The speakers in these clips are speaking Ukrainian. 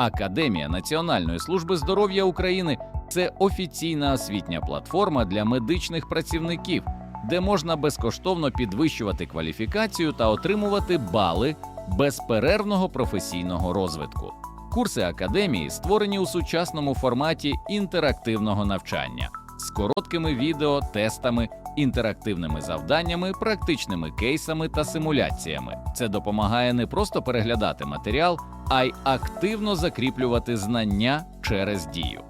Академія Національної служби здоров'я України це офіційна освітня платформа для медичних працівників, де можна безкоштовно підвищувати кваліфікацію та отримувати бали безперервного професійного розвитку. Курси академії створені у сучасному форматі інтерактивного навчання з короткими відео, тестами, інтерактивними завданнями, практичними кейсами та симуляціями. Це допомагає не просто переглядати матеріал, а й активно закріплювати знання через дію.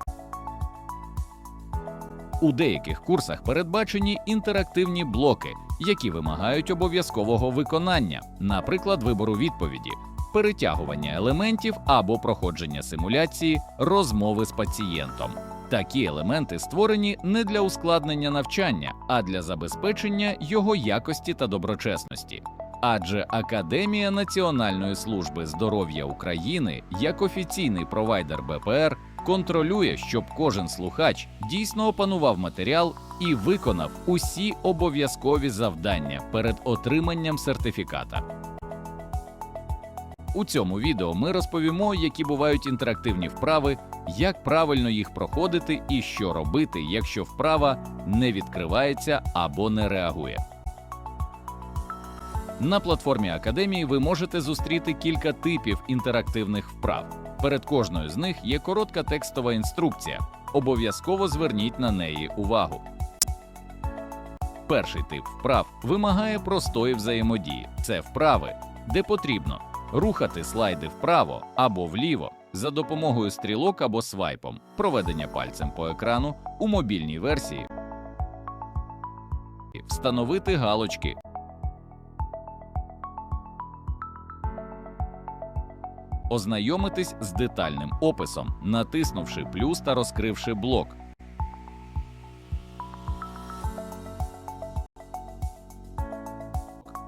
У деяких курсах передбачені інтерактивні блоки, які вимагають обов'язкового виконання, наприклад, вибору відповіді, перетягування елементів або проходження симуляції, розмови з пацієнтом. Такі елементи створені не для ускладнення навчання, а для забезпечення його якості та доброчесності. Адже Академія Національної служби здоров'я України як офіційний провайдер БПР контролює, щоб кожен слухач дійсно опанував матеріал і виконав усі обов'язкові завдання перед отриманням сертифіката. У цьому відео ми розповімо, які бувають інтерактивні вправи, як правильно їх проходити і що робити, якщо вправа не відкривається або не реагує. На платформі Академії ви можете зустріти кілька типів інтерактивних вправ. Перед кожною з них є коротка текстова інструкція. Обов'язково зверніть на неї увагу. Перший тип вправ вимагає простої взаємодії. Це вправи, де потрібно рухати слайди вправо або вліво за допомогою стрілок або свайпом, проведення пальцем по екрану у мобільній версії, встановити галочки. Ознайомитись з детальним описом, натиснувши плюс та розкривши блок.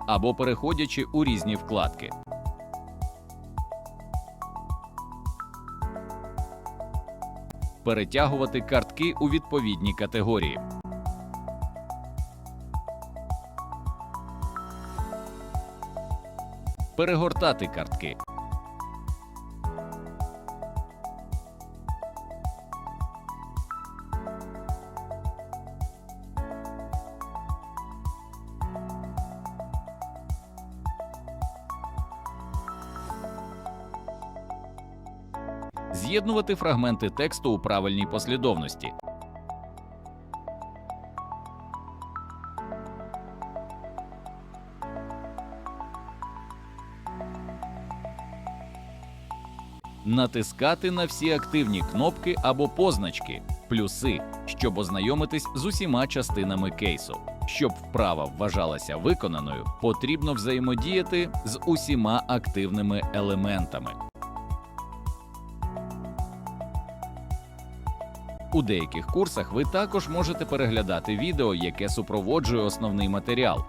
Або переходячи у різні вкладки. Перетягувати картки у відповідні категорії. Перегортати картки. З'єднувати фрагменти тексту у правильній послідовності. Натискати на всі активні кнопки або позначки, плюси, щоб ознайомитись з усіма частинами кейсу. Щоб вправа вважалася виконаною, потрібно взаємодіяти з усіма активними елементами. У деяких курсах ви також можете переглядати відео, яке супроводжує основний матеріал,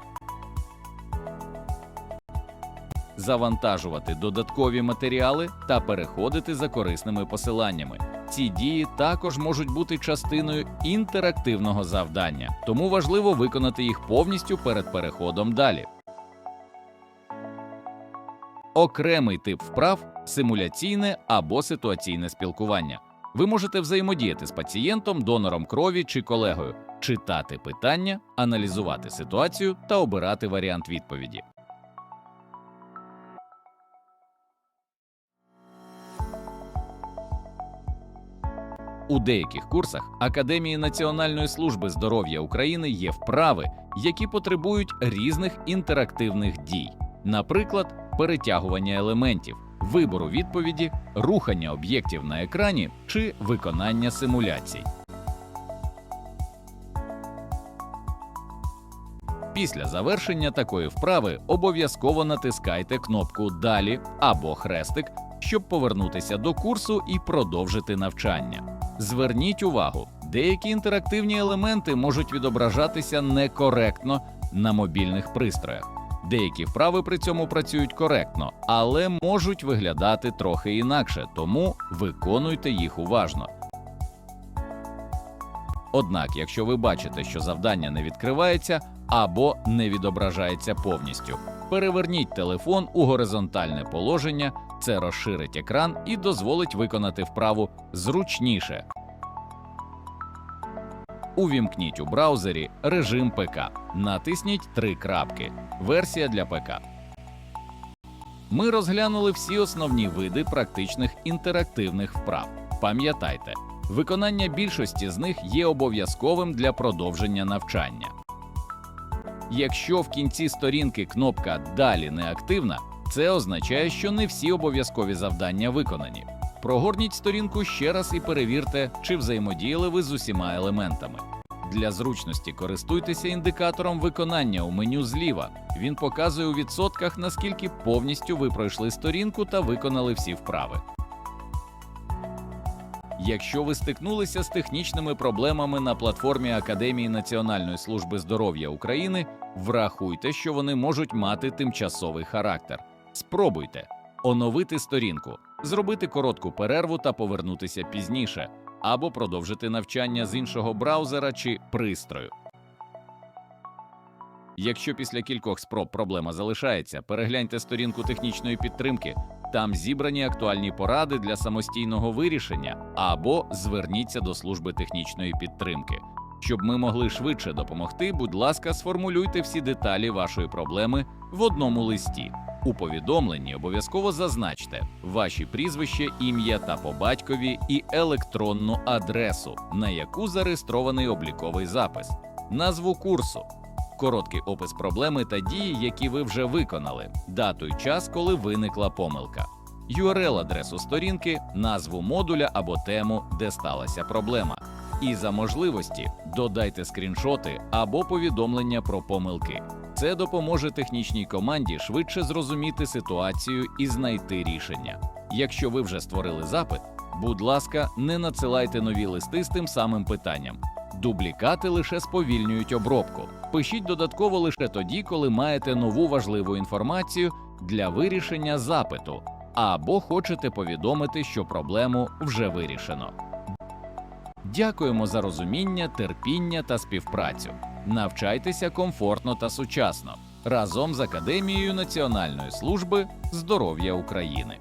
завантажувати додаткові матеріали та переходити за корисними посиланнями. Ці дії також можуть бути частиною інтерактивного завдання, тому важливо виконати їх повністю перед переходом далі. Окремий тип вправ симуляційне або ситуаційне спілкування. Ви можете взаємодіяти з пацієнтом, донором крові чи колегою, читати питання, аналізувати ситуацію та обирати варіант відповіді. У деяких курсах Академії Національної служби здоров'я України є вправи, які потребують різних інтерактивних дій, наприклад, перетягування елементів, вибору відповіді, рухання об'єктів на екрані чи виконання симуляцій. Після завершення такої вправи обов'язково натискайте кнопку Далі або хрестик, щоб повернутися до курсу і продовжити навчання. Зверніть увагу, деякі інтерактивні елементи можуть відображатися некоректно на мобільних пристроях. Деякі вправи при цьому працюють коректно, але можуть виглядати трохи інакше, тому виконуйте їх уважно. Однак, якщо ви бачите, що завдання не відкривається або не відображається повністю, Переверніть телефон у горизонтальне положення, це розширить екран і дозволить виконати вправу зручніше. Увімкніть у браузері режим ПК. Натисніть три крапки. Версія для ПК. Ми розглянули всі основні види практичних інтерактивних вправ. Пам'ятайте, виконання більшості з них є обов'язковим для продовження навчання. Якщо в кінці сторінки кнопка Далі не активна, це означає, що не всі обов'язкові завдання виконані. Прогорніть сторінку ще раз і перевірте, чи взаємодіяли ви з усіма елементами. Для зручності користуйтеся індикатором виконання у меню зліва. Він показує у відсотках, наскільки повністю ви пройшли сторінку та виконали всі вправи. Якщо ви стикнулися з технічними проблемами на платформі Академії Національної служби здоров'я України, врахуйте, що вони можуть мати тимчасовий характер. Спробуйте оновити сторінку, зробити коротку перерву та повернутися пізніше, або продовжити навчання з іншого браузера чи пристрою. Якщо після кількох спроб проблема залишається, перегляньте сторінку технічної підтримки. Там зібрані актуальні поради для самостійного вирішення, або зверніться до служби технічної підтримки. Щоб ми могли швидше допомогти, будь ласка, сформулюйте всі деталі вашої проблеми в одному листі. У повідомленні обов'язково зазначте ваші прізвище, ім'я та по батькові і електронну адресу, на яку зареєстрований обліковий запис, назву курсу, короткий опис проблеми та дії, які ви вже виконали, дату й час, коли виникла помилка, URL-адресу сторінки, назву модуля або тему, де сталася проблема. І за можливості додайте скріншоти або повідомлення про помилки. Це допоможе технічній команді швидше зрозуміти ситуацію і знайти рішення. Якщо ви вже створили запит, будь ласка, не надсилайте нові листи з тим самим питанням. Дублікати лише сповільнюють обробку. Пишіть додатково лише тоді, коли маєте нову важливу інформацію для вирішення запиту, або хочете повідомити, що проблему вже вирішено. Дякуємо за розуміння, терпіння та співпрацю. Навчайтеся комфортно та сучасно разом з Академією Національної служби здоров'я України.